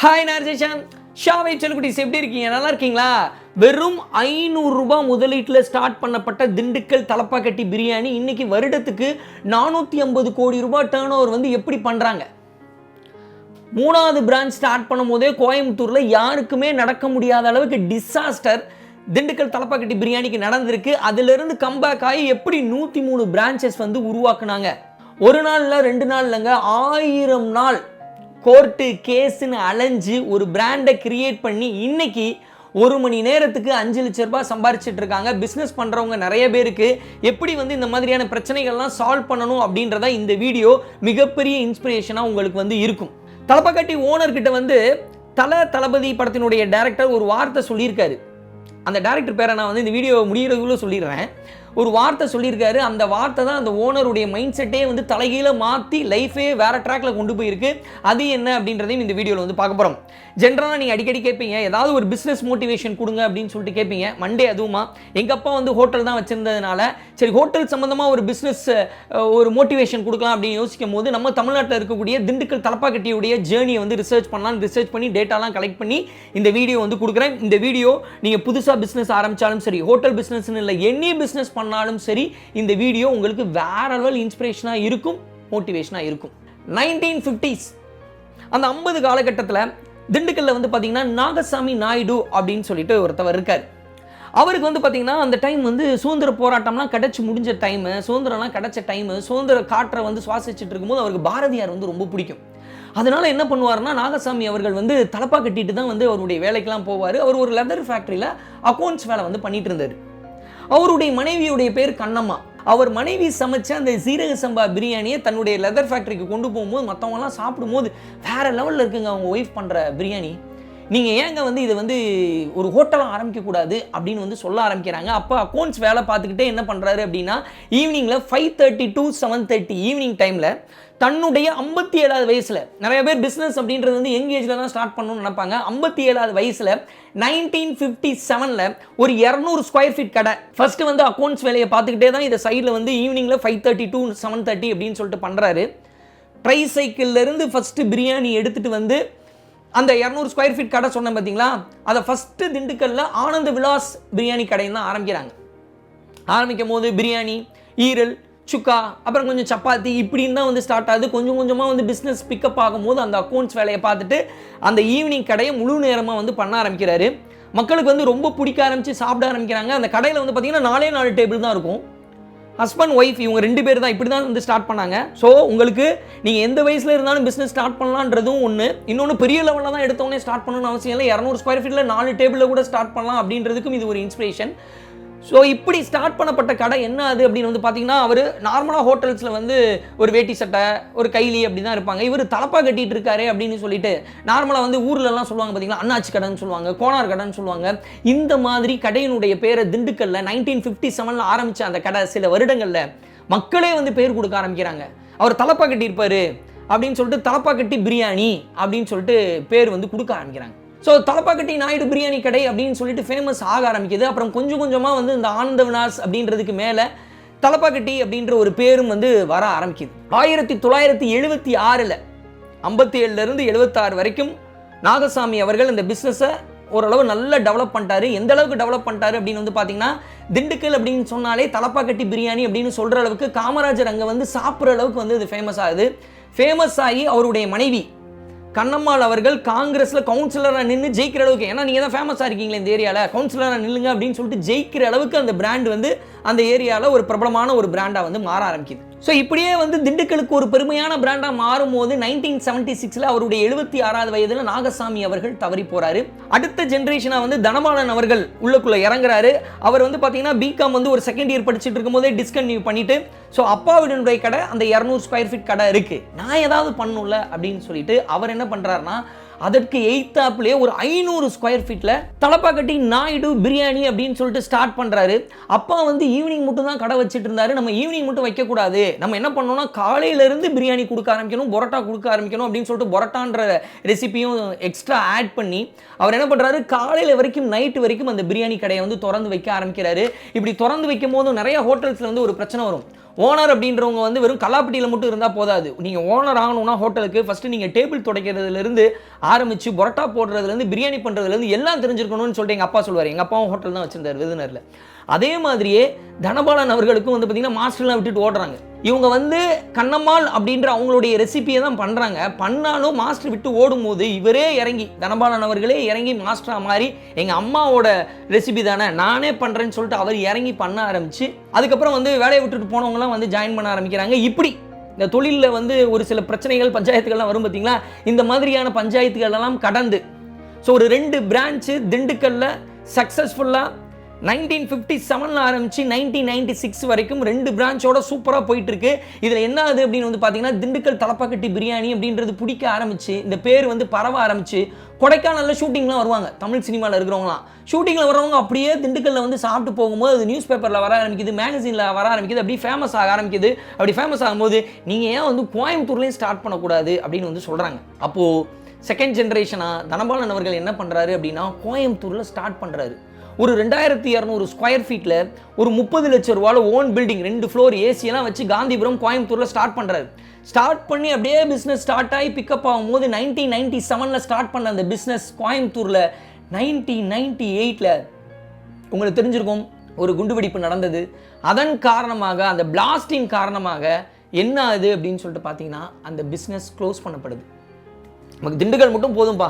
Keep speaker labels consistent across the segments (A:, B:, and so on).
A: Hi நார்ஜேஷன் ஷாவை செல்குட்டிஸ் எப்படி இருக்கீங்க? நல்லா இருக்கீங்களா? வெறும் ஐநூறுரூபா முதலீட்டில் ஸ்டார்ட் பண்ணப்பட்ட திண்டுக்கல் தலப்பாக்கட்டி பிரியாணி இன்னைக்கு வருடத்துக்கு நானூற்றி ஐம்பது கோடி ரூபாய் டேர்ன் ஓவர் வந்து எப்படி பண்ணுறாங்க மூணாவது பிரான்ச் ஸ்டார்ட் பண்ணும் போதே கோயம்புத்தூரில் யாருக்குமே நடக்க முடியாத அளவுக்கு டிசாஸ்டர் திண்டுக்கல் தலப்பாக்கட்டி பிரியாணிக்கு நடந்திருக்கு. அதிலிருந்து கம்பேக் ஆகி எப்படி நூற்றி மூணு பிரான்ச்சஸ் வந்து உருவாக்குனாங்க? ஒரு நாளில் ரெண்டு நாள் இல்லைங்க ஆயிரம் நாள் கோர்ட்டு கேஸுன்னு அலைஞ்சு ஒரு பிராண்டை கிரியேட் பண்ணி இன்னைக்கு ஒரு மணி நேரத்துக்கு அஞ்சு லட்ச ரூபாய் சம்பாரிச்சிட்டு இருக்காங்க. பிஸ்னஸ் பண்ணுறவங்க நிறைய பேருக்கு எப்படி வந்து இந்த மாதிரியான பிரச்சனைகள்லாம் சால்வ் பண்ணணும் அப்படின்றத இந்த வீடியோ மிகப்பெரிய இன்ஸ்பிரேஷனாக உங்களுக்கு வந்து இருக்கும். தலப்பக்கட்டி ஓனர்கிட்ட வந்து தல தளபதி படத்தினுடைய டேரக்டர் ஒரு வார்த்தை சொல்லியிருக்காரு. அந்த டேரக்டர் பேரை நான் வந்து இந்த வீடியோ முடிகிறதுக்குள்ளே சொல்லிடுறேன். ஒரு வார்த்தை சொல்லியிருக்காரு. அந்த வார்த்தை தான் அந்த ஓனருடைய மைண்ட் செட்டே வந்து தலைகீழ மாற்றி லைஃபே வேற ட்ராக்ல கொண்டு போயிருக்கு. அது என்ன அப்படின்றதையும் இந்த வீடியோவில் வந்து பார்க்க போகிறோம் ஜென்ரலாக நீங்கள் அடிக்கடி கேட்பீங்க ஏதாவது ஒரு பிஸ்னஸ் மோட்டிவேஷன் கொடுங்க அப்படின்னு சொல்லிட்டு கேட்பீங்க. மண்டே அதுவுமா. எங்கள் அப்பா வந்து ஹோட்டல் தான் வச்சிருந்ததுனால சரி ஹோட்டல் சம்மந்தமாக ஒரு பிஸ்னஸ் ஒரு மோட்டிவேஷன் கொடுக்கலாம் அப்படின்னு யோசிக்கும் போது நம்ம தமிழ்நாட்டில் இருக்கக்கூடிய திண்டுக்கல் தலப்பாக்கட்டியுடைய ஜேர்னியை வந்து ரிசர்ச் பண்ணலாம் ரிசர்ச் பண்ணி டேட்டாலாம் கலெக்ட் பண்ணி இந்த வீடியோ வந்து கொடுக்குறேன். இந்த வீடியோ நீங்கள் புதுசாக பிஸ்னஸ் ஆரம்பித்தாலும் சரி ஹோட்டல் பிஸ்னஸ்னு இல்லை எனி பிஸ்னஸ் பண்ணாலும் சரி இந்த வீடியோ உங்களுக்கு வேற லெவல் இன்ஸ்பிரேஷனாக இருக்கும் மோட்டிவேஷனாக இருக்கும். நைன்டீன் ஃபிஃப்டிஸ் அந்த ஐம்பது காலகட்டத்தில் திண்டுக்கல்ல வந்து பார்த்தீங்கன்னா நாகசாமி நாயுடு அப்படின்னு சொல்லிட்டு ஒருத்தவர் இருக்கார். அவருக்கு வந்து பார்த்தீங்கன்னா அந்த டைம் வந்து சுதந்திர போராட்டம்லாம் கிடச்சி முடிஞ்ச டைமு சுதந்திரம்லாம் கிடச்ச டைமு சுதந்திர காற்றை வந்து சுவாசிச்சுட்டு இருக்கும்போது அவருக்கு பாரதியார் வந்து ரொம்ப பிடிக்கும். அதனால என்ன பண்ணுவார்னா நாகசாமி அவர்கள் வந்து தலப்பா கட்டிட்டு தான் வந்து அவருடைய வேலைக்கெல்லாம் போவார். அவர் ஒரு லெதர் ஃபேக்ட்ரியில் அக்கௌண்ட்ஸ் வேலை வந்து பண்ணிட்டு இருந்தார். அவருடைய மனைவியுடைய பேர் கண்ணம்மா. அவர் மனைவி சமைச்ச அந்த சீரக சம்பா பிரியாணியை தன்னுடைய லெதர் ஃபேக்ட்ரிக்கு கொண்டு போகும்போது மற்றவங்கலாம் சாப்பிடும்போது வேற லெவலில் இருக்குங்க அவங்க ஒய்ஃப் பண்ணுற பிரியாணி. நீங்கள் ஏங்க வந்து இதை வந்து ஒரு ஹோட்டலாக ஆரம்பிக்கக்கூடாது அப்படின்னு வந்து சொல்ல ஆரம்பிக்கிறாங்க. அப்போ அக்கௌண்ட்ஸ் வேலை பார்த்துக்கிட்டே என்ன பண்ணுறாரு அப்படின்னா ஈவினிங்கில் five thirty to seven thirty evening டைமில் தன்னுடைய ஐம்பத்தி ஏழாவது வயசில். நிறைய பேர் பிஸ்னஸ் அப்படின்றது வந்து யங் ஏஜில் தான் ஸ்டார்ட் பண்ணணும்னு நினைப்பாங்க. ஐம்பத்தி ஏழாவது வயசில் நைன்டீன் ஃபிஃப்டி செவனில் ஒரு இரநூறு ஸ்கொயர் ஃபீட் கடை. ஃபர்ஸ்ட் வந்து அக்கௌண்ட்ஸ் வேலையை பார்த்துக்கிட்டே தான் இதை சைடில் வந்து ஈவினிங்கில் five thirty to seven thirty அப்படின்னு சொல்லிட்டு பண்ணுறாரு ட்ரை சைக்கிள்லேருந்து ஃபஸ்ட்டு பிரியாணி எடுத்துகிட்டு வந்து அந்த இரநூறு ஸ்கொயர் ஃபீட் கடை சொன்னேன் பார்த்தீங்களா அதை ஃபஸ்ட்டு திண்டுக்கல்ல ஆனந்த விலாஸ் பிரியாணி கடைன்னு தான் ஆரம்பிக்கிறாங்க. ஆரம்பிக்கும் போது பிரியாணி ஈரல் சுக்கா அப்புறம் கொஞ்சம் சப்பாத்தி இப்படின்னு தான் வந்து ஸ்டார்ட் ஆகுது. கொஞ்சம் கொஞ்சமாக வந்து பிஸ்னஸ் பிக்கப் ஆகும்போது அந்த அக்கௌண்ட்ஸ் வேலையை பார்த்துட்டு அந்த ஈவினிங் கடையை முழு நேரமாக வந்து பண்ண ஆரம்பிக்கிறாரு. மக்களுக்கு வந்து ரொம்ப பிடிக்க ஆரம்பித்து சாப்பிட ஆரம்பிக்கிறாங்க. அந்த கடையில் வந்து பார்த்திங்கன்னா நாலே நாலு டேபிள் தான் இருக்கும். ஹஸ்பண்ட் ஒய்ஃப் இவங்க ரெண்டு பேர் தான் இப்படி தான் வந்து ஸ்டார்ட் பண்ணாங்க. ஸோ உங்களுக்கு நீங்கள் எந்த வயசில் இருந்தாலும் பிஸ்னஸ் ஸ்டார்ட் பண்ணலான்றதும் ஒன்று இன்னொன்று பெரிய லெவலில் தான் எடுத்தோடனே ஸ்டார்ட் பண்ணணும்னு அவசியம் இல்லை. இரநூறு ஸ்கொயர் ஃபீட்டில் நாலு டேபிளில் கூட ஸ்டார்ட் பண்ணலாம் அப்படின்றதுக்கும் இது ஒரு இன்ஸ்பிரேஷன் ஸோ இப்படி ஸ்டார்ட் பண்ணப்பட்ட கடை என்ன அது அப்படின்னு வந்து பார்த்தீங்கன்னா அவர் நார்மலாக ஹோட்டல்ஸில் வந்து ஒரு வேட்டி சட்டை ஒரு கைலி அப்படி தான் இருப்பாங்க. இவர் தலப்பா கட்டிட்டு இருக்காரு அப்படின்னு சொல்லிட்டு நார்மலாக வந்து ஊர்லலாம் சொல்லுவாங்க பார்த்தீங்களா அண்ணாச்சி கடைன்னு சொல்லுவாங்க கோனார் கடைன்னு சொல்லுவாங்க. இந்த மாதிரி கடையினுடைய பேரை திண்டுக்கல்ல நைன்டீன் ஃபிஃப்டி செவனில் ஆரம்பித்த அந்த கடை சில வருடங்களில் மக்களே வந்து பேர் கொடுக்க ஆரம்பிக்கிறாங்க. அவர் தலப்பா கட்டியிருப்பார் அப்படின்னு சொல்லிட்டு தலப்பா கட்டி பிரியாணி அப்படின்னு சொல்லிட்டு பேர் வந்து கொடுக்க ஆரம்பிக்கிறாங்க. ஸோ தலப்பாக்கட்டி நாயுடு பிரியாணி கடை அப்படின்னு சொல்லிட்டு ஃபேமஸ் ஆக ஆரம்பிக்குது. அப்புறம் கொஞ்சம் கொஞ்சமாக வந்து இந்த ஆனந்த வினாஸ் அப்படின்றதுக்கு மேலே தலப்பாக்கட்டி அப்படின்ற ஒரு பேரும் வந்து வர ஆரம்பிக்குது. ஆயிரத்தி தொள்ளாயிரத்தி எழுபத்தி ஆறில் ஐம்பத்தி ஏழுலேருந்து எழுபத்தாறு வரைக்கும் நாகசாமி அவர்கள் இந்த பிஸ்னஸை ஓரளவு நல்லா டெவலப் பண்ணிட்டாரு. எந்த அளவுக்கு டெவலப் பண்ணிட்டாரு அப்படின்னு வந்து பார்த்தீங்கன்னா திண்டுக்கல் அப்படின்னு சொன்னாலே தலப்பாக்கட்டி பிரியாணி அப்படின்னு சொல்கிற அளவுக்கு காமராஜர் அங்கே வந்து சாப்பிட்ற அளவுக்கு வந்து இது ஃபேமஸ் ஆகுது. ஃபேமஸ் ஆகி அவருடைய மனைவி கண்ணம்மாள் அவர்கள் காங்கிரஸில் கவுன்சிலராக நின்று ஜெயிக்கிற அளவுக்கு ஏன்னா நீங்கள் தான் ஃபேமஸாக இருக்கீங்களே இந்த ஏரியாவில் கவுன்சிலராக நில்லுங்க அப்படின்னு சொல்லிட்டு ஜெயிக்கிற அளவுக்கு அந்த பிராண்ட் வந்து அந்த ஏரியாவில் ஒரு பிரபலமான ஒரு பிராண்டாக வந்து மாற ஆரம்பிக்குது. ஸோ இப்படியே வந்து திண்டுக்கலுக்கு ஒரு பெருமையான பிராண்டாக மாறும்போது நைன்டீன் செவன்ட்டி சிக்ஸில் அவருடைய எழுபத்தி ஆறாவது வயதில் நாகசாமி அவர்கள் தவறி போகிறாரு அடுத்த ஜென்ரேஷனாக வந்து தனபாலன் அவர்கள் உள்ளுக்குள்ளே இறங்குறாரு. அவர் வந்து பார்த்தீங்கன்னா பிகாம் வந்து ஒரு செகண்ட் இயர் படிச்சுட்டு இருக்கும்போதே டிஸ்கன்டினியூ பண்ணிட்டு ஸோ அப்பாவிடனுடைய கடை அந்த இரநூறு ஸ்கொயர் ஃபீட் கடை இருக்குது நான் ஏதாவது பண்ணும்ல அப்படின்னு சொல்லிட்டு அவர் என்ன பண்ணுறாருனா அதற்கு எய்த்தாப்லேயே ஒரு ஐநூறு ஸ்கொயர் ஃபீட்டில் தலப்பாக்கட்டி நாயுடு பிரியாணி அப்படின்னு சொல்லிட்டு ஸ்டார்ட் பண்ணுறாரு அப்பா வந்து ஈவினிங் மட்டும் தான் கடை வச்சுட்டு இருந்தாரு. நம்ம ஈவினிங் மட்டும் வைக்கக்கூடாது. நம்ம என்ன பண்ணோம்னா காலையிலேருந்து பிரியாணி கொடுக்க ஆரம்பிக்கணும் பொரோட்டா கொடுக்க ஆரம்பிக்கணும் அப்படின்னு சொல்லிட்டு பொரோட்டான்ற ரெசிபியும் எக்ஸ்ட்ரா ஆட் பண்ணி அவர் என்ன பண்ணுறாரு காலையில் வரைக்கும் நைட்டு வரைக்கும் அந்த பிரியாணி கடையை வந்து திறந்து வைக்க ஆரம்பிக்கிறாரு. இப்படி திறந்து வைக்கும் போது நிறைய ஹோட்டல்ஸில் வந்து ஒரு பிரச்சனை வரும். ஓனர் அப்படின்றவங்க வந்து வெறும் கலாப்பட்டியில் மட்டும் இருந்தால் போதாது. நீங்கள் ஓனர் ஆகணும்னா ஹோட்டலுக்கு ஃபஸ்ட்டு நீங்கள் டேபிள் துடைக்கிறதுலேருந்து ஆரம்பித்து பொரோட்டா போடுறதுலேருந்து பிரியாணி பண்ணுறதுலேருந்து எல்லாம் தெரிஞ்சிருக்கணும்னு சொல்லிட்டு எங்கள் அப்பா சொல்லுவார். எங்கள் அப்பாவும் ஹோட்டல் தான் வச்சிருந்தார் விருதுநரில் அதே மாதிரியே தனபாலன் அவர்களுக்கும் வந்து பார்த்திங்கன்னா மாஸ்டர்லாம் விட்டுட்டு ஓடுறாங்க. இவங்க வந்து கண்ணம்மாள் அப்படின்ற அவங்களுடைய ரெசிபியை தான் பண்ணுறாங்க பண்ணாலும் மாஸ்டர் விட்டு ஓடும்போது இவரே இறங்கி தனபாலன் அவர்களே இறங்கி மாஸ்டராக மாறி எங்கள் அம்மாவோட ரெசிபி தானே நானே பண்ணுறேன்னு சொல்லிட்டு அவர் இறங்கி பண்ண ஆரம்பிச்சு அதுக்கப்புறம் வந்து வேலையை விட்டுட்டு போனவங்களாம் வந்து ஜாயின் பண்ண ஆரம்பிக்கிறாங்க. இப்படி இந்த தொழிலில் வந்து ஒரு சில பிரச்சனைகள் பஞ்சாயத்துகள்லாம் வரும் பார்த்தீங்களா இந்த மாதிரியான பஞ்சாயத்துகள் எல்லாம் கடந்து ஸோ ஒரு ரெண்டு பிரான்ச்சு திண்டுக்கல்ல சக்ஸஸ்ஃபுல்லாக நைன்டீன் ஃபிஃப்டி செவனில் ஆரம்பித்து நைன்டீன் நைன்டி சிக்ஸ் வரைக்கும் ரெண்டு பிரான்ச்சோட சூப்பராக போயிட்டுருக்கு. இதில் என்ன ஆகுது அப்படின்னு வந்து பார்த்தீங்கன்னா திண்டுக்கல் தலப்பாக்கட்டி பிரியாணி அப்படின்றது பிடிக்க ஆரம்பிச்சு இந்த பேர் வந்து பரவ ஆரம்பிச்சு கொடைக்கானலில் ஷூட்டிங்லாம் வருவாங்க தமிழ் சினிமாவில் இருக்கிறவங்களாம் ஷூட்டிங்கில் வரவங்க அப்படியே திண்டுக்கல்ல வந்து சாப்பிட்டு போகும்போது அது நியூஸ் பேப்பரில் வர ஆரம்பிக்குது மேகசினில் வர ஆரம்பிக்குது அப்படி ஃபேமஸ் ஆக ஆரம்பிக்குது. அப்படி ஃபேமஸ் ஆகும்போது நீங்கள் ஏன் வந்து கோயம்புத்தூர்லேயும் ஸ்டார்ட் பண்ணக்கூடாது அப்படின்னு வந்து சொல்கிறாங்க அப்போது செகண்ட் ஜென்ரேஷனாக தனபாலன் அவர்கள் என்ன பண்ணுறாரு அப்படின்னா கோயம்புத்தூரில் ஸ்டார்ட் பண்ணுறாரு ஒரு ரெண்டாயிரத்தி இரநூறு ஸ்கொயர் ஃபீட்டில் ஒரு முப்பது லட்ச ரூபாவில் ஓன் பில்டிங் ரெண்டு ஃப்ளோர் ஏசியெல்லாம் வச்சு காந்திபுரம் கோயம்புத்தூரில் ஸ்டார்ட் பண்ணுறாரு ஸ்டார்ட் பண்ணி அப்படியே பிஸ்னஸ் ஸ்டார்ட் ஆகி பிக்கப் ஆகும்போது நைன்டீன் நைன்டி செவனில் ஸ்டார்ட் பண்ண அந்த பிஸ்னஸ் கோயம்புத்தூரில் நைன்டீன் நைன்டி எயிட்டில் உங்களுக்கு தெரிஞ்சிருக்கும் ஒரு குண்டுவெடிப்பு நடந்தது. அதன் காரணமாக அந்த பிளாஸ்டின் காரணமாக என்ன ஆகுது அப்படின்னு சொல்லிட்டு பார்த்தீங்கன்னா அந்த பிஸ்னஸ் க்ளோஸ் பண்ணப்படுது. நமக்கு திண்டுக்கல் மட்டும் போதும்பா.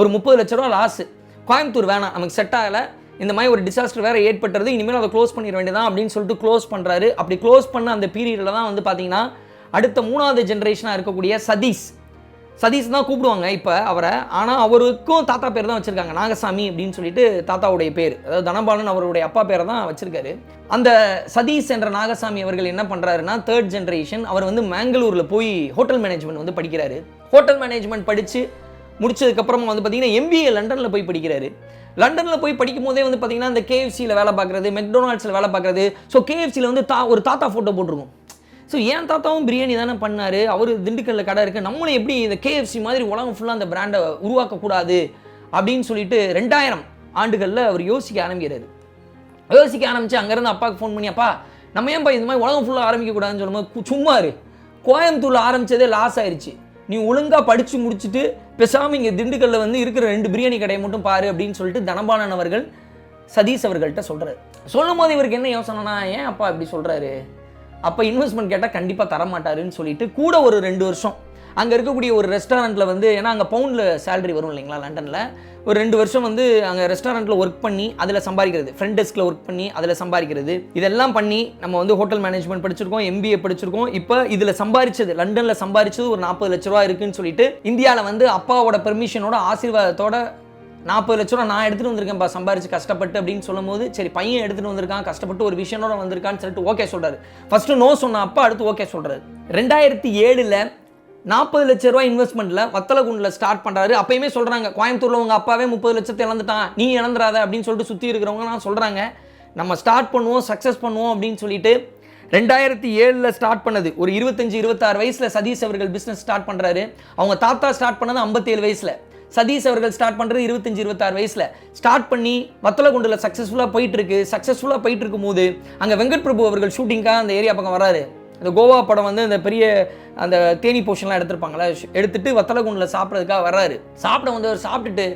A: ஒரு முப்பது லட்ச ரூபா லாஸு கோயம்புத்தூர் வேணாம் நமக்கு செட் ஆகலை. இந்த மாதிரி ஒரு டிசாஸ்டர் வேறு ஏற்பட்டுறது இனிமேல் அதை க்ளோஸ் பண்ணிட வேண்டியதான் அப்படின்னு சொல்லிட்டு க்ளோஸ் பண்ணுறாரு அப்படி க்ளோஸ் பண்ண அந்த பீரியடில் தான் வந்து பார்த்தீங்கன்னா அடுத்த மூணாவது ஜென்ரேஷனாக இருக்கக்கூடிய சதீஷ். சதீஷ் தான் கூப்பிடுவாங்க இப்போ அவரை. ஆனால் அவருக்கும் தாத்தா பேர் தான் வச்சுருக்காங்க நாகசாமி அப்படின்னு சொல்லிட்டு தாத்தாவுடைய பேர். அதாவது தனபாலன் அவருடைய அப்பா பேரை தான் வச்சுருக்காரு. அந்த சதீஷ் என்ற நாகசாமி அவர்கள் என்ன பண்ணுறாருன்னா தேர்ட் ஜென்ரேஷன் அவர் வந்து மேங்களூரில் போய் ஹோட்டல் மேனேஜ்மெண்ட் வந்து படிக்கிறாரு. ஹோட்டல் மேனேஜ்மெண்ட் படித்து முடிச்சதுக்கப்புறமா வந்து பார்த்தீங்கன்னா எம்பிஏ லண்டனில் போய் படிக்கிறாரு. லண்டனில் போய் படிக்கும் போதே வந்து பார்த்தீங்கன்னா இந்த கேஎஃப்சியில் வேலை பார்க்குறது மெக்டொனால்ட்ஸில் வேலை பார்க்குறது. ஸோ கேஎஃப்சியில் வந்து தா ஒரு தாத்தா ஃபோட்டோ போட்டிருக்கும். ஸோ என் தாத்தாவும் பிரியாணி தானே பண்ணார்? அவர் திண்டுக்கல்ல கடை இருக்குது நம்மளும் எப்படி இந்த கேஎஃப்சி மாதிரி உலகம் ஃபுல்லாக அந்த பிராண்டை உருவாக்கக்கூடாது அப்படின்னு சொல்லிட்டு ரெண்டாயிரம் ஆண்டுகளில் அவர் யோசிக்க ஆரம்பிக்கிறாரு. யோசிக்க ஆரம்பித்து அங்கேருந்து அப்பாவுக்கு ஃபோன் பண்ணி அப்பா நம்ம ஏன்பா இந்த மாதிரி உலகம் ஃபுல்லாக ஆரம்பிக்கக்கூடாதுன்னு சொல்லும்போது சும்மா இரு. கோயம்புத்தூரில் ஆரம்பித்ததே லாஸ் ஆயிடுச்சு நீ ஒழுங்காக படித்து முடிச்சுட்டு பெசாமல் இங்கே திண்டுக்கல்ல வந்து இருக்கிற ரெண்டு பிரியாணி கடையை மட்டும் பாரு அப்படின்னு சொல்லிட்டு தனபாலன் அவர்கள் சதீஷ் அவர்கள்ட்ட சொல்கிறாரு சொல்லும் போது இவருக்கு என்ன யோசனைனா ஏன் அப்பா இப்படி சொல்கிறாரு அப்போ இன்வெஸ்ட்மெண்ட் கேட்டால் கண்டிப்பாக தர மாட்டாருன்னு சொல்லிட்டு கூட ஒரு ரெண்டு வருஷம் அங்கே இருக்கக்கூடிய ஒரு ரெஸ்டாரண்ட்டில் வந்து ஏன்னா அங்கே பவுண்டில் சேலரி வரும் இல்லைங்களா லண்டனில்? ஒரு ரெண்டு வருஷம் வந்து அங்கே ரெஸ்டாரண்ட்டில் ஒர்க் பண்ணி அதில் சம்பாதிக்கிறது. ஃப்ரண்ட் டெஸ்கில் ஒர்க் பண்ணி அதில் சம்பாதிக்கிறது. இதெல்லாம் பண்ணி நம்ம வந்து ஹோட்டல் மேனேஜ்மெண்ட் படிச்சிருக்கோம் எம்பிஏ படிச்சிருக்கோம். இப்போ இதில் சம்பாதிச்சது லண்டனில் சம்பாதிச்சது ஒரு நாற்பது லட்ச ரூபா இருக்குன்னு சொல்லிட்டு இந்தியாவில் வந்து அப்பாவோட பெர்மிஷனோட ஆசீர்வாதத்தோட நாற்பது லட்ச ரூபா நான் எடுத்துகிட்டு வந்திருக்கேன்ப்பா சம்பாரிச்சு கஷ்டப்பட்டு அப்படின்னு சொல்லும்போது சரி பையன் எடுத்துகிட்டு வந்திருக்கான் கஷ்டப்பட்டு ஒரு விஷயனோட வந்திருக்கான்னு சொல்லிட்டு ஓகே சொல்கிறாரு ஃபஸ்ட்டு நோ சொன்ன அப்பா அடுத்து ஓகே சொல்கிறாரு ரெண்டாயிரத்தி ஏழில் நாற்பது லட்ச ரூபா இன்வெஸ்ட்மெண்ட்டில் வத்தலகுண்டில் ஸ்டார்ட் பண்ணுறாரு அப்பயுமே சொல்கிறாங்க கோயம்புத்தூரில் உங்கள் அப்பாவே முப்பது லட்சத்தை இழந்துட்டான். நீ இழந்துடாத அப்படின்னு சொல்லிட்டு சுற்றி இருக்கிறவங்க நான் சொல்கிறாங்க நம்ம ஸ்டார்ட் பண்ணுவோம் சக்ஸஸ் பண்ணுவோம் அப்படின்னு சொல்லிட்டு ரெண்டாயிரத்தி ஏழில் ஸ்டார்ட் பண்ணது. ஒரு இருபத்தஞ்சி இருபத்தாறு வயசில் சதீஷ் அவர்கள் பிஸ்னஸ் ஸ்டார்ட் பண்ணுறாரு அவங்க தாத்தா ஸ்டார்ட் பண்ணது ஐம்பத்தேழு வயசில். சதீஷ் அவர்கள் ஸ்டார்ட் பண்ணுறது இருபத்தஞ்சு இருபத்தாறு வயசில். ஸ்டார்ட் பண்ணி வத்தலகுண்டில் சக்ஸஸ்ஃபுல்லாக போயிட்டுருக்கு சக்ஸஸ்ஃபுல்லாக போயிட்டு இருக்கும்போது அங்கே வெங்கட் பிரபு அவர்கள் ஷூட்டிங்காக அந்த ஏரியா பக்கம் வராரு இந்த கோவா படம் வந்து இந்த பெரிய அந்த தேனி போர்ஷன்லாம் எடுத்திருப்பாங்களா எடுத்துட்டு வத்தலகுண்டில் சாப்பிட்றதுக்காக வர்றாரு. சாப்பிட வந்து அவர் சாப்பிட்டுட்டு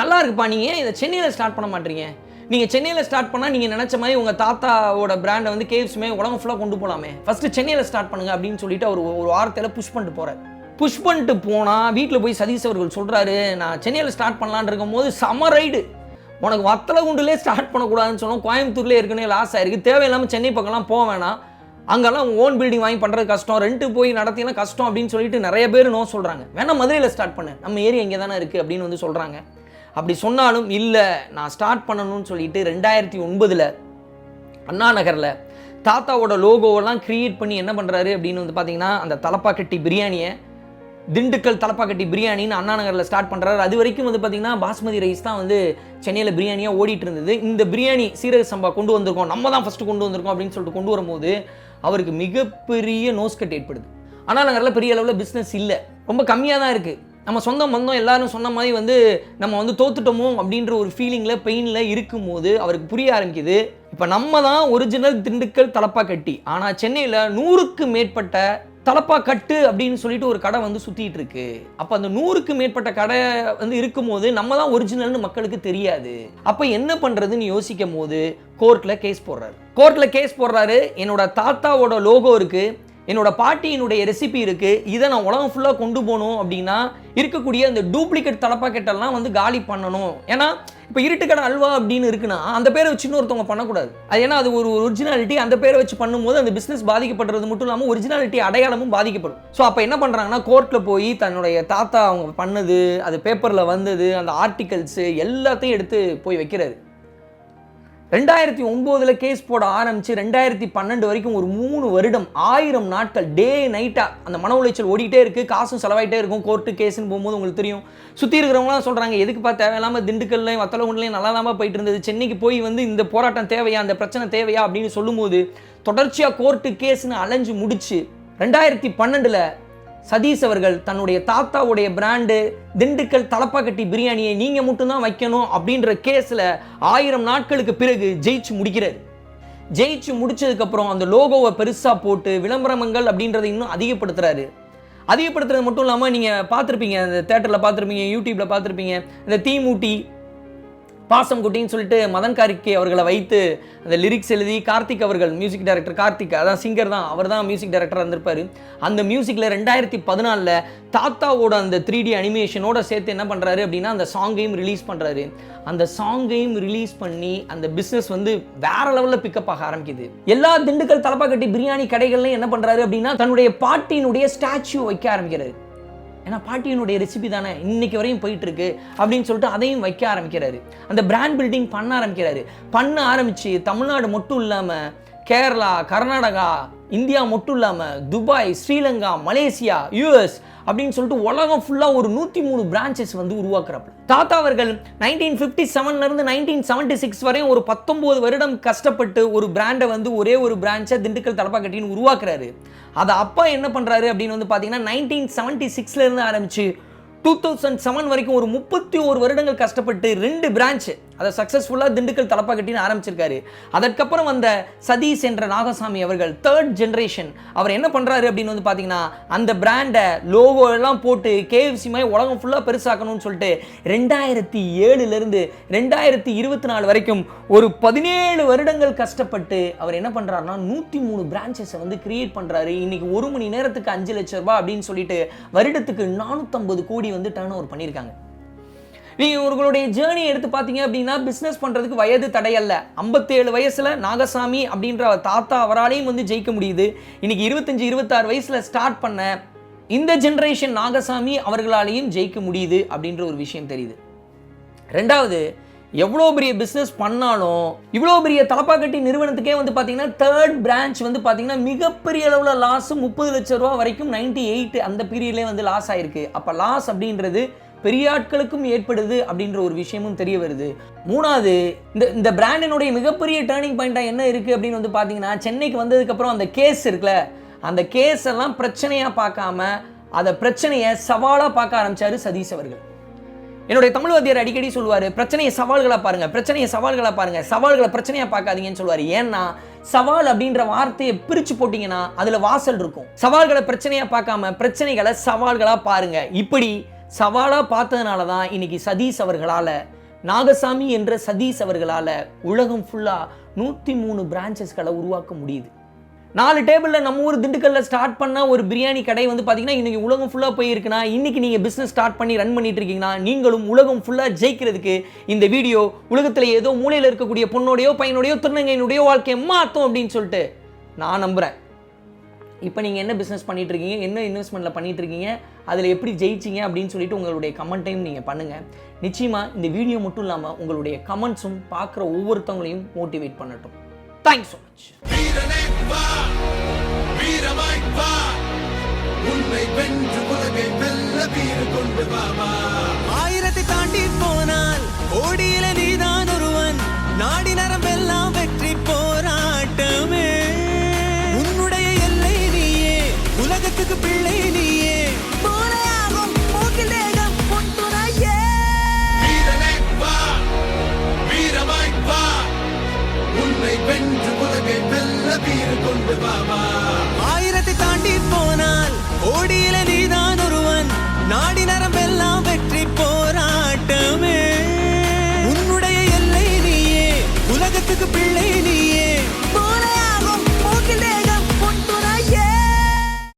A: நல்லா இருக்குப்பா நீங்கள் ஏன் இதை சென்னையில் ஸ்டார்ட் பண்ண மாட்டீங்க? நீங்கள் சென்னையில் ஸ்டார்ட் பண்ணால் நீங்கள் நினச்ச மாதிரி உங்கள் தாத்தாவோட பிராண்டை வந்து கேவ்ஸுமே உலகம் ஃபுல்லாக கொண்டு போகலாமே ஃபஸ்ட்டு சென்னையில் ஸ்டார்ட் பண்ணுங்க அப்படின்னு சொல்லிட்டு அவர் ஒரு வாரத்தில் புஷ் பண்ணிட்டு போகிறார் புஷ் பண்ணிட்டு போனால் வீட்டில் போய் சதீஷ் அவர்கள் சொல்கிறாரு நான் சென்னையில் ஸ்டார்ட் பண்ணலான்னு இருக்கும்போது சம ரைடு உனக்கு வத்தலகுண்டுலே ஸ்டார்ட் பண்ணக்கூடாதுன்னு சொன்னோம் கோயம்புத்தூர்லேயே ஏற்கனவே லாஸ் ஆயிருக்கு. தேவையில்லாமல் சென்னை பக்கம்லாம் போக வேணாம். அங்கெல்லாம் ஓன் பில்டிங் வாங்கி பண்ணுறது கஷ்டம். ரெண்ட்டு போய் நடத்தினா கஷ்டம் அப்படின்னு சொல்லிட்டு நிறைய பேர் நோ சொல்கிறாங்க வேணால் மதுரையில் ஸ்டார்ட் பண்ணு. நம்ம ஏரியா இங்கே தானே இருக்குது அப்படின்னு வந்து சொல்கிறாங்க அப்படி சொன்னாலும் இல்லை நான் ஸ்டார்ட் பண்ணணும்னு சொல்லிட்டு ரெண்டாயிரத்தி ஒன்பதில் அண்ணா நகரில் தாத்தாவோட லோகோவெல்லாம் கிரியேட் பண்ணி என்ன பண்ணுறாரு அப்படின்னு வந்து பார்த்தீங்கன்னா அந்த தலப்பாக்கட்டி பிரியாணியை திண்டுக்கல் தலப்பாக்கட்டி பிரியாணின்னு அண்ணா நகரில் ஸ்டார்ட் பண்ணுறாரு அது வரைக்கும் வந்து பார்த்தீங்கன்னா பாஸ்மதி ரைஸ் தான் வந்து சென்னையில் பிரியாணியாக ஓடிட்டு இருந்தது. இந்த பிரியாணி சீரக சம்பா கொண்டு வந்திருக்கோம். நம்ம தான் ஃபஸ்ட்டு கொண்டு வந்திருக்கோம் அப்படின்னு சொல்லிட்டு கொண்டு வரும்போது அவருக்கு மிகப்பெரிய நோஸ்கட் ஏற்படுது. ஆனால் நாங்கள் பெரிய அளவில் பிஸ்னஸ் இல்லை. ரொம்ப கம்மியாக தான் இருக்குது நம்ம சொந்தம் வந்தோம் எல்லாரும் சொன்ன மாதிரி வந்து நம்ம வந்து தோத்துட்டோமோ அப்படின்ற ஒரு ஃபீலிங்கில் பெயினில் இருக்கும்போது அவருக்கு புரிய ஆரம்பிக்குது. இப்போ நம்ம தான் ஒரிஜினல் திண்டுக்கல் தலப்பா கட்டி. ஆனால் சென்னையில் நூறுக்கு மேற்பட்ட தலப்பா கட்டு அப்படின்னு சொல்லிட்டு ஒரு கடை வந்து சுற்றிட்டு இருக்கு. அப்போ அந்த நூறுக்கு மேற்பட்ட கடை வந்து இருக்கும்போது நம்ம தான் ஒரிஜினல்னு மக்களுக்கு தெரியாது. அப்போ என்ன பண்ணுறதுன்னு யோசிக்கும் போது கோர்ட்டில் கேஸ் போடுறாரு. கோர்ட்டில் கேஸ் போடுறாரு. என்னோட தாத்தாவோட லோகோ இருக்குது என்னோட பாட்டியினுடைய ரெசிபி இருக்குது இதை நான் உலகம் ஃபுல்லாக கொண்டு போகணும் அப்படின்னா இருக்கக்கூடிய அந்த டூப்ளிகேட் தலப்பாக்கெட்டெல்லாம் வந்து காலி பண்ணணும். ஏன்னா இப்போ இருட்டுக்கடை அல்வா அப்படின்னு இருக்குன்னா அந்த பேரை வச்சு இன்னொருத்தவங்க பண்ணக்கூடாது. அது ஏன்னா அது ஒரு ஒரிஜினாலிட்டி அந்த பேரை வச்சு பண்ணும்போது அந்த பிஸ்னஸ் பாதிக்கப்படுறது மட்டும் இல்லாமல் ஒரிஜினாலிட்டி அடையாளமும் பாதிக்கப்படும். ஸோ அப்போ என்ன பண்ணுறாங்கன்னா கோர்ட்டில் போய் தன்னுடைய தாத்தா அவங்க பண்ணது அது பேப்பரில் வந்தது அந்த ஆர்டிகல்ஸு எல்லாத்தையும் எடுத்து போய் வைக்கிறாரு. ரெண்டாயிரத்தி ஒம்போதில் கேஸ் போட ஆரம்பித்து ரெண்டாயிரத்தி பன்னெண்டு வரைக்கும் ஒரு மூணு வருடம் ஆயிரம் நாட்கள் டே நைட்டாக அந்த மன உளைச்சல் ஓடிக்கிட்டே இருக்கு. காசும் செலவாயிட்டே இருக்கும். கோர்ட்டு கேஸுன்னு போகும்போது உங்களுக்கு தெரியும். சுற்றி இருக்கிறவங்களாம் சொல்றாங்க எதுக்குப்பா தேவையில்லாமல் திண்டுக்கல்லையும் வத்தலகுண்டுலையும் நல்லா தான் போயிட்டு இருந்தது சென்னைக்கு போய் வந்து இந்த போராட்டம் தேவையா அந்த பிரச்சனை தேவையா? அப்படின்னு சொல்லும்போது தொடர்ச்சியாக கோர்ட்டு கேஸ்னு அலைஞ்சு முடிச்சு ரெண்டாயிரத்தி பன்னெண்டில் சதீஷ் அவர்கள் தன்னுடைய தாத்தாவுடைய பிராண்டு திண்டுக்கல் தலப்பாக்கட்டி பிரியாணியை நீங்கள் மட்டும்தான் வைக்கணும் அப்படின்ற கேஸில் ஆயிரம் நாட்களுக்கு பிறகு ஜெயிச்சு முடிக்கிறார். ஜெயிச்சு முடிச்சதுக்கப்புறம் அந்த லோகோவை பெருசாக போட்டு விளம்பரங்கள் அப்படின்றத இன்னும் அதிகப்படுத்துறாரு. அதிகப்படுத்துறது மட்டும் இல்லாமல் நீங்கள் பார்த்துருப்பீங்க அந்த தேட்டரில் பார்த்துருப்பீங்க யூடியூப்பில் பார்த்துருப்பீங்க இந்த தீமூட்டி பாசம் குட்டின்னு சொல்லிட்டு மதன் கார்கே அவர்களை வைத்து அந்த லிரிக்ஸ் எழுதி கார்த்திக் அவர்கள் மியூசிக் டைரக்டர் கார்த்திக் அதான் சிங்கர் தான் அவர் தான் மியூசிக் டைரக்டர் இருந்திருப்பாரு. அந்த மியூசிக்கில் ரெண்டாயிரத்தி பதினாலில் தாத்தாவோட அந்த த்ரீ டி அனிமேஷனோட சேர்த்து என்ன பண்ணுறாரு அப்படின்னா அந்த சாங்கையும் ரிலீஸ் பண்ணுறாரு அந்த சாங்கையும் ரிலீஸ் பண்ணி அந்த பிஸ்னஸ் வந்து வேற லெவலில் பிக்கப் ஆக ஆரம்பிக்குது. எல்லா திண்டுக்கல் தலப்பாக்கட்டி பிரியாணி கடைகள்லையும் என்ன பண்ணுறாரு அப்படின்னா தன்னுடைய பாட்டியினுடைய ஸ்டாச்சு வைக்க ஆரம்பிக்கிறாரு. ஏன்னா பாட்டியினுடைய ரெசிபி தானே இன்னைக்கு வரையும் போயிட்டு இருக்கு அப்படின்னு சொல்லிட்டு அதையும் வைக்க ஆரம்பிக்கிறாரு. அந்த பிராண்ட் பில்டிங் பண்ண ஆரம்பிக்கிறாரு. பண்ண ஆரம்பிச்சு தமிழ்நாடு மட்டும் இல்லாம கேரளா கர்நாடகா இந்தியா மட்டும் இல்லாமல் துபாய் ஸ்ரீலங்கா மலேசியா யூஎஸ் அப்படின்னு சொல்லிட்டு உலகம் ஃபுல்லாக ஒரு நூற்றி மூணு பிரான்ச்சஸ் வந்து உருவாக்குறப்ப தாத்தா அவர்கள் நைன்டீன் ஃபிஃப்டி செவன்லேருந்து நைன்டீன் செவன்ட்டி சிக்ஸ் வரையும் ஒரு பத்தொம்போது வருடம் கஷ்டப்பட்டு ஒரு பிராண்டை வந்து ஒரே ஒரு பிரான்ச்சை திண்டுக்கல் தலப்பாக்கட்டின்னு உருவாக்குறாரு. அதை அப்பா என்ன பண்ணுறாரு அப்படின்னு வந்து பார்த்தீங்கன்னா நைன்டீன் செவன்ட்டி சிக்ஸ்லேருந்து ஆரம்பிச்சு டூ தௌசண்ட் செவன் வரைக்கும் ஒரு முப்பத்தி ஒரு வருடங்கள் கஷ்டப்பட்டு ரெண்டு பிரான்ச்சு அதை சக்ஸஸ்ஃபுல்லாக திண்டுக்கல் தலப்பாக்கட்டின்னு ஆரம்பிச்சிருக்காரு. அதற்கப்புறம் வந்த சதீஷ் என்ற நாகசாமி அவர்கள் தேர்ட் ஜென்ரேஷன் அவர் என்ன பண்ணுறாரு அப்படின்னு வந்து பார்த்தீங்கன்னா அந்த பிராண்டை லோகோ எல்லாம் போட்டு கேஎஃப்சி மாதிரி உலகம் ஃபுல்லாக பெருசாக்கணும்னு சொல்லிட்டு ரெண்டாயிரத்தி ஏழுலேருந்து ரெண்டாயிரத்தி இருபத்தி நாலு வரைக்கும் ஒரு பதினேழு வருடங்கள் கஷ்டப்பட்டு அவர் என்ன பண்ணுறாருன்னா நூற்றி மூணு பிரான்ச்சஸை வந்து கிரியேட் பண்ணுறாரு இன்னைக்கு ஒரு மணி நேரத்துக்கு அஞ்சு லட்ச ரூபாய் அப்படின்னு சொல்லிட்டு வருடத்துக்கு நானூற்றம்பது கோடி வந்து டர்ன் ஓவர் பண்ணியிருக்காங்க. நீங்கள் உங்களுடைய ஜேர்னி எடுத்து பார்த்தீங்க அப்படின்னா பிஸ்னஸ் பண்ணுறதுக்கு வயது தடையல்ல. ஐம்பத்தேழு வயசில் நாகசாமி அப்படின்ற அவர் தாத்தா அவராலையும் வந்து ஜெயிக்க முடியுது. இன்னைக்கு இருபத்தஞ்சி இருபத்தாறு வயசில் ஸ்டார்ட் பண்ண இந்த ஜென்ரேஷன் நாகசாமி அவர்களாலையும் ஜெயிக்க முடியுது அப்படின்ற ஒரு விஷயம் தெரியுது. ரெண்டாவது எவ்வளோ பெரிய பிஸ்னஸ் பண்ணாலும் இவ்வளோ பெரிய தலப்பாக்கட்டி நிறுவனத்துக்கே வந்து பார்த்தீங்கன்னா தேர்ட் பிரான்ச் வந்து பார்த்தீங்கன்னா மிகப்பெரிய அளவில் லாஸு முப்பது லட்ச ரூபா வரைக்கும் நைன்டி எயிட் அந்த பீரியட்லேயே வந்து லாஸ் ஆயிருக்கு. அப்போ லாஸ் அப்படின்றது பெரிய ஆட்களுக்கும் ஏற்படுது அப்படின்ற ஒரு விஷயமும் தெரிய வருது. மூணாவது இந்த இந்த பிராண்டினுடைய மிகப்பெரிய டேர்னிங் பாயிண்டாக என்ன இருக்குது அப்படின்னு வந்து பார்த்தீங்கன்னா சென்னைக்கு வந்ததுக்கப்புறம் அந்த கேஸ் இருக்குல்ல அந்த கேஸ் எல்லாம் பிரச்சனையாக பார்க்காம அதை பிரச்சனையை சவாலாக பார்க்க ஆரம்பித்தார் சதீஷ் அவர்கள். என்னுடைய தமிழ் வாத்தியார் அடிக்கடி சொல்லுவார் பிரச்சனையை சவால்களாக பாருங்கள் பிரச்சனையை சவால்களாக பாருங்கள் சவால்களை பிரச்சனையாக பார்க்காதீங்கன்னு சொல்லுவார். ஏன்னா சவால் அப்படின்ற வார்த்தையை பிரித்து போட்டிங்கன்னா அதில் வாசல் இருக்கும். சவால்களை பிரச்சனையாக பார்க்காம பிரச்சனைகளை சவால்களாக பாருங்கள் இப்படி சவாலாக பார்த்ததுனால தான் இன்னைக்கு சதீஷ் அவர்களால் நாகசாமி என்ற சதீஷ் அவர்களால் உலகம் ஃபுல்லாக நூற்றி மூணு பிரான்ச்சஸ்களை உருவாக்க முடியுது. நாலு டேபிளில் நம்ம ஊர் திண்டுக்கல்ல ஸ்டார்ட் பண்ண ஒரு பிரியாணி கடை வந்து பார்த்தீங்கன்னா இன்னைக்கு உலகம் ஃபுல்லாக போயிருக்குன்னா இன்றைக்கி நீங்கள் பிஸ்னஸ் ஸ்டார்ட் பண்ணி ரன் பண்ணிட்டு இருக்கீங்கன்னா நீங்களும் உலகம் ஃபுல்லாக ஜெயிக்கிறதுக்கு இந்த வீடியோ உலகத்தில் ஏதோ மூலையில் இருக்கக்கூடிய பொண்ணோடையோ பையனோடையோ திருநங்கையினுடையோ வாழ்க்கையை மாற்றும் அப்படின்னு சொல்லிட்டு நான் நம்புகிறேன் இப்போ நீங்கள் என்ன பிஸ்னஸ் பண்ணிட்டு இருக்கீங்க என்ன இன்வெஸ்ட்மெண்ட்டில் பண்ணிட்டு இருக்கீங்க அதில் எப்படி ஜெயிச்சிங்க? அப்படின்னு சொல்லிட்டு உங்களுடைய கமெண்ட்டையும் நீங்கள் பண்ணுங்கள் நிச்சயமாக இந்த வீடியோ மட்டும் இல்லாமல் உங்களுடைய கமெண்ட்ஸும் பார்க்குற ஒவ்வொருத்தவங்களையும் மோட்டிவேட் பண்ணட்டும். தேங்க்ஸ் ஸோ மச்
B: உன்னை வென்று உலகை வெல்ல கொண்டு
C: ஆயிரத்தை தாண்டி போனால் கோடியில நீதான் உலகத்துக்கு பிள்ளை